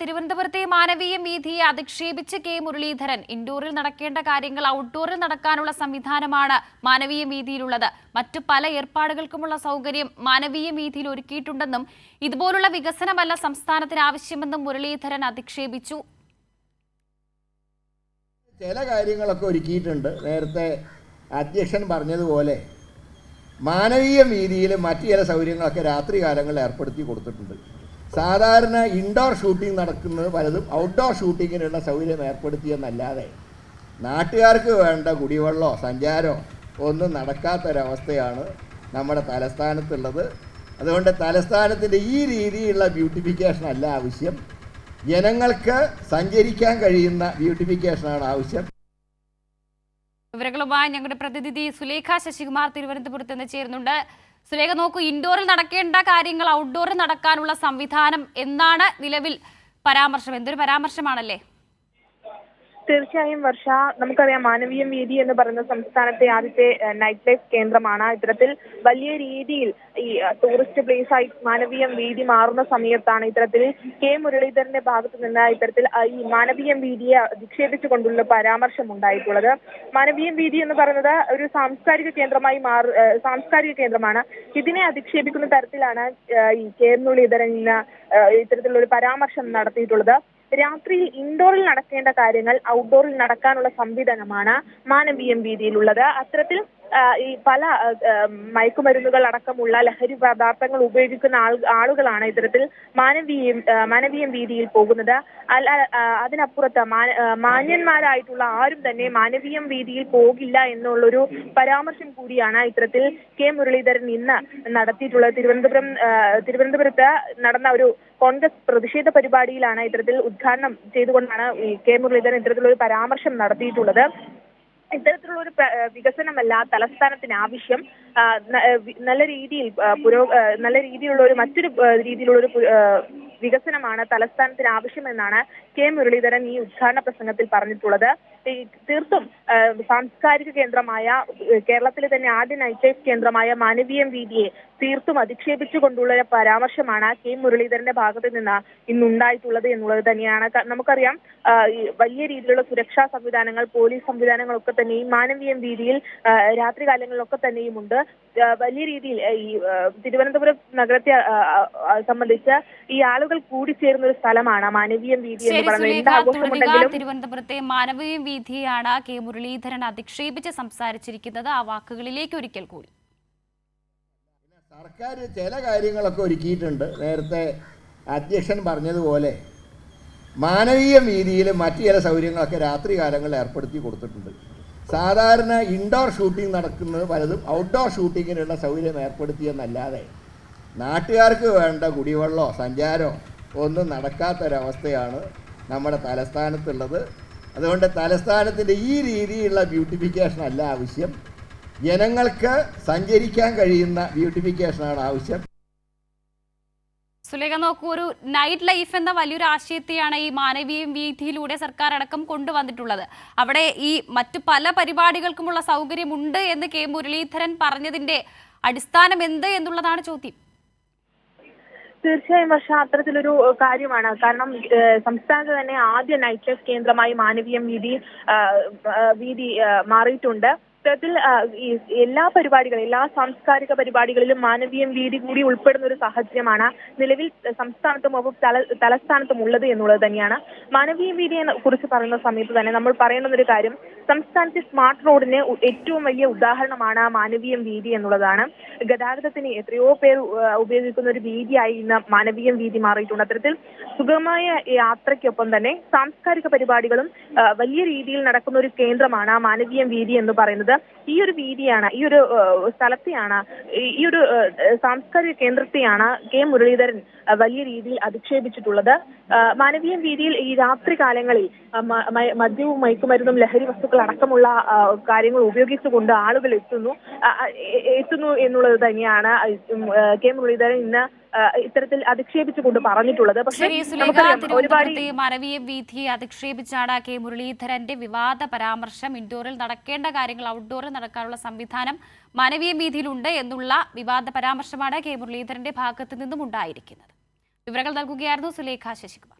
തിരുവനന്തപുരത്തെ മാനവീയ വീതിയെ അധിക്ഷേപിച്ച് കെ മുരളീധരൻ ഇൻഡോറിൽ നടക്കേണ്ട കാര്യങ്ങൾ ഔട്ട്ഡോറിൽ നടക്കാനുള്ള സംവിധാനമാണ് മാനവീയ വീതിയിലുള്ളത് മറ്റു പല ഏർപ്പാടുകൾക്കുമുള്ള സൗകര്യം മാനവീയ വീതിയിൽ ഒരുക്കിയിട്ടുണ്ടെന്നും ഇതുപോലുള്ള വികസനമല്ല സംസ്ഥാനത്തിന് ആവശ്യമെന്നും മുരളീധരൻ അധിക്ഷേപിച്ചു. ചില കാര്യങ്ങളൊക്കെ ഒരുക്കിയിട്ടുണ്ട്. നേരത്തെ അധ്യക്ഷൻ പറഞ്ഞതുപോലെ മാനവീയ വീതിയിൽ മറ്റു ചില സൗകര്യങ്ങളൊക്കെ രാത്രി കാലങ്ങളിൽ ഏർപ്പെടുത്തി കൊടുത്തിട്ടുണ്ട്. സാധാരണ ഇൻഡോർ ഷൂട്ടിംഗ് നടക്കുന്നത് പലതും ഔട്ട്ഡോർ ഷൂട്ടിങ്ങിനുള്ള സൗകര്യം ഏർപ്പെടുത്തിയെന്നല്ലാതെ നാട്ടുകാർക്ക് വേണ്ട കുടിവെള്ളമോ സഞ്ചാരമോ ഒന്നും നടക്കാത്തൊരവസ്ഥയാണ് നമ്മുടെ തലസ്ഥാനത്തുള്ളത്. അതുകൊണ്ട് തലസ്ഥാനത്തിന്റെ ഈ രീതിയിലുള്ള ബ്യൂട്ടിഫിക്കേഷൻ അല്ല ആവശ്യം. ജനങ്ങൾക്ക് സഞ്ചരിക്കാൻ കഴിയുന്ന ബ്യൂട്ടിഫിക്കേഷനാണ് ആവശ്യം. വിവരങ്ങളുമായി ഞങ്ങളുടെ പ്രതിനിധി സുലേഖ ശശികുമാർ തിരുവനന്തപുരത്ത് നിന്ന് ചേരുന്നുണ്ട്. സുലേഖ നോക്കൂ ഇൻഡോറിൽ നടക്കേണ്ട കാര്യങ്ങൾ ഔട്ട്ഡോറിൽ നടക്കാനുള്ള സംവിധാനം എന്നാണ് നിലവിൽ പരാമർശം. എന്തൊരു പരാമർശമാണല്ലേ? തീർച്ചയായും വർഷ നമുക്കറിയാം മാനവീയം വീതി എന്ന് പറയുന്ന സംസ്ഥാനത്തെ ആദ്യത്തെ നൈറ്റ് ലൈഫ് കേന്ദ്രമാണ്. ഇത്തരത്തിൽ വലിയ രീതിയിൽ ഈ ടൂറിസ്റ്റ് പ്ലേസ് ആയി മാനവീയം വീതി മാറുന്ന സമയത്താണ് ഇത്തരത്തിൽ കെ മുരളീധരന്റെ ഭാഗത്തു നിന്ന് ഇത്തരത്തിൽ ഈ മാനവീയം വീതിയെ അധിക്ഷേപിച്ചുകൊണ്ടുള്ള പരാമർശം ഉണ്ടായിട്ടുള്ളത്. മാനവീയം വീതി എന്ന് പറയുന്നത് ഒരു സാംസ്കാരിക കേന്ദ്രമായി മാറ സാംസ്കാരിക കേന്ദ്രമാണ്. ഇതിനെ അധിക്ഷേപിക്കുന്ന തരത്തിലാണ് ഈ കെ മുരളീധരൻ ഇത്തരത്തിലുള്ള ഒരു പരാമർശം നടത്തിയിട്ടുള്ളത്. രാത്രിയിൽ ഇൻഡോറിൽ നടക്കേണ്ട കാര്യങ്ങൾ ഔട്ട്ഡോറിൽ നടക്കാനുള്ള സംവിധാനമാണ് മാനവീയം വീതിയിലുള്ളത്. അത്തരത്തിൽ ഈ പല മയക്കുമരുന്നുകൾ അടക്കമുള്ള ലഹരി പദാർത്ഥങ്ങൾ ഉപയോഗിക്കുന്ന ആൾ ആളുകളാണ് ഇത്തരത്തിൽ മാനവീയം മാനവീയം വീതിയിൽ പോകുന്നത്. അല്ല അതിനപ്പുറത്ത് മാന്യന്മാരായിട്ടുള്ള ആരും തന്നെ മാനവീയം വീതിയിൽ പോകില്ല എന്നുള്ളൊരു പരാമർശം കൂടിയാണ് ഇത്തരത്തിൽ കെ മുരളീധരൻ ഇന്ന് നടത്തിയിട്ടുള്ളത്. തിരുവനന്തപുരം തിരുവനന്തപുരത്ത് നടന്ന ഒരു കോൺഗ്രസ് പ്രതിഷേധ പരിപാടിയിലാണ് ഇത്തരത്തിൽ ഉദ്ഘാടനം ചെയ്തുകൊണ്ടാണ് കെ മുരളീധരൻ ഇത്തരത്തിലൊരു പരാമർശം നടത്തിയിട്ടുള്ളത്. ഇത്തരത്തിലുള്ള ഒരു വികസനമല്ല തലസ്ഥാനത്തിന് ആവശ്യം. നല്ല രീതിയിൽ പുരോ നല്ല രീതിയിലുള്ള ഒരു മറ്റൊരു രീതിയിലുള്ള ഒരു വികസനമാണ് തലസ്ഥാനത്തിന് ആവശ്യമെന്നാണ് കെ മുരളീധരൻ ഈ ഉദ്ഘാടന പ്രസംഗത്തിൽ പറഞ്ഞിട്ടുള്ളത്. തീർത്തും സാംസ്കാരിക കേന്ദ്രമായ കേരളത്തിലെ തന്നെ ആദ്യ നൈറ്റ് കേന്ദ്രമായ മാനവീയം വീതിയെ തീർത്തും അധിക്ഷേപിച്ചുകൊണ്ടുള്ള ഒരു പരാമർശമാണ് കെ മുരളീധരന്റെ ഭാഗത്ത് നിന്ന് ഇന്നുണ്ടായിട്ടുള്ളത് എന്നുള്ളത് തന്നെയാണ്. നമുക്കറിയാം വലിയ രീതിയിലുള്ള സുരക്ഷാ സംവിധാനങ്ങൾ പോലീസ് സംവിധാനങ്ങളൊക്കെ തന്നെയും മാനവീയം വീതിയിൽ രാത്രി രാത്രികാലങ്ങളിലൊക്കെ തന്നെയും ഉണ്ട് വലിയ രീതിയിൽ ഈ തിരുവനന്തപുരം നഗരത്തെ സംബന്ധിച്ച് ഈ ആളുകൾ കൂടി ചേരുന്ന ഒരു സ്ഥലമാണ് മാനവീയം വീതി എന്ന് പറയുന്നത്. തിരുവനന്തപുരത്തെ മാനവീയം വീതിയാണ് കെ മുരളീധരൻ അധിക്ഷേപിച്ച് സംസാരിച്ചിരിക്കുന്നത്. ആ വാക്കുകളിലേക്ക് ഒരിക്കൽ കൂടി. സർക്കാർ ചില കാര്യങ്ങളൊക്കെ ഒരുക്കിയിട്ടുണ്ട്. നേരത്തെ അധ്യക്ഷൻ പറഞ്ഞതുപോലെ മാനവീയ വീതിയിൽ മറ്റു ചില സൗകര്യങ്ങളൊക്കെ രാത്രി കാലങ്ങളിൽ ഏർപ്പെടുത്തി കൊടുത്തിട്ടുണ്ട്. സാധാരണ ഇൻഡോർ ഷൂട്ടിംഗ് നടക്കുന്നത് പലതും ഔട്ട്ഡോർ ഷൂട്ടിങ്ങിനുള്ള സൗകര്യം ഏർപ്പെടുത്തിയെന്നല്ലാതെ നാട്ടുകാർക്ക് വേണ്ട കുടിവെള്ളമോ സഞ്ചാരമോ ഒന്നും നടക്കാത്തൊരവസ്ഥയാണ് നമ്മുടെ തലസ്ഥാനത്തുള്ളത്. അതുകൊണ്ട് തലസ്ഥാനത്തിന്റെ ഈ രീതിയിലുള്ള ബ്യൂട്ടിഫിക്കേഷൻ അല്ല ആവശ്യം. ജനങ്ങൾക്ക് സഞ്ചരിക്കാൻ കഴിയുന്ന ബ്യൂട്ടിഫിക്കേഷനാണ് ആവശ്യം. സുലേഖ നോക്കൂ ഒരു നൈറ്റ് ലൈഫ് എന്ന വലിയൊരു ആശയത്തെയാണ് ഈ മാനവീയ വീതിയിലൂടെ സർക്കാർ അടക്കം കൊണ്ടുവന്നിട്ടുള്ളത്. അവിടെ ഈ മറ്റു പല പരിപാടികൾക്കുമുള്ള സൗകര്യമുണ്ട് എന്ന് കെ. മുരളീധരൻ പറഞ്ഞതിന്റെ അടിസ്ഥാനം എന്ത് എന്നുള്ളതാണ് ചോദ്യം. തീർച്ചയായും പക്ഷേ അത്തരത്തിലൊരു കാര്യമാണ്. കാരണം സംസ്ഥാനത്ത് തന്നെ ആദ്യ നൈറ്റ് ലൈഫ് കേന്ദ്രമായി മാനവീയം വീതി വീതി മാറിയിട്ടുണ്ട്. ഇത്തരത്തിൽ എല്ലാ പരിപാടികളും എല്ലാ സാംസ്കാരിക പരിപാടികളിലും മാനവീയം വീതി കൂടി ഉൾപ്പെടുന്ന ഒരു സാഹചര്യമാണ് നിലവിൽ സംസ്ഥാനത്തും ഒപ്പം തല തലസ്ഥാനത്തും ഉള്ളത് എന്നുള്ളത് തന്നെയാണ്. മാനവീയ വീതിയെ കുറിച്ച് പറയുന്ന സമയത്ത് തന്നെ നമ്മൾ പറയേണ്ടുന്ന ഒരു കാര്യം സംസ്ഥാനത്തെ സ്മാർട്ട് റോഡിന് ഏറ്റവും വലിയ ഉദാഹരണമാണ് മാനവീയം വീതി എന്നുള്ളതാണ്. ഗതാഗതത്തിന് എത്രയോ പേർ ഉപയോഗിക്കുന്ന ഒരു വീതിയായി ഇന്ന് മാനവീയം വീതി മാറിയിട്ടുണ്ട്. അത്തരത്തിൽ സുഗമമായ യാത്രയ്ക്കൊപ്പം തന്നെ സാംസ്കാരിക പരിപാടികളും വലിയ രീതിയിൽ നടക്കുന്ന ഒരു കേന്ദ്രമാണ് ആ മാനവീയം വീതി എന്ന് പറയുന്നത്. ഈ ഒരു വീതിയാണ് ഈ ഒരു സ്ഥലത്തെയാണ് ഈ- ഒരു സാംസ്കാരിക കേന്ദ്രത്തെയാണ് കെ മുരളീധരൻ വലിയ രീതിയിൽ അധിക്ഷേപിച്ചിട്ടുള്ളത്. മാനവീയ വീതിയിൽ ഈ രാത്രി കാലങ്ങളിൽ മദ്യവും മയക്കുമരുന്നും ലഹരി വസ്തുക്കൾ അടക്കമുള്ള കാര്യങ്ങൾ ഉപയോഗിച്ചുകൊണ്ട് ആളുകൾ എത്തുന്നു. എത്തുന്നു എന്നുള്ളത് തന്നെയാണ് കെ. മുരളീധരൻ ഇന്ന് ഇത്തരത്തിൽ അധിക്ഷേപിച്ചുകൊണ്ട് പറഞ്ഞിട്ടുള്ളത്. പക്ഷേ ഒരുപാട് മാനവീയ വീഥി അധിക്ഷേപിച്ചാണ് കെ. മുരളീധരന്റെ വിവാദ പരാമർശം. ഇൻഡോറിൽ നടക്കേണ്ട കാര്യങ്ങൾ ഔട്ട്ഡോറിൽ നടക്കാനുള്ള സംവിധാനം മാനവീയ വീതിയിലുണ്ട് എന്നുള്ള വിവാദ പരാമർശമാണ് കെ. മുരളീധരന്റെ ഭാഗത്തു നിന്നും ഉണ്ടായിരിക്കുന്നത് വിവരങ്ങൾ നൽകുകയായിരുന്നു സുലേഖ ശശികുമാർ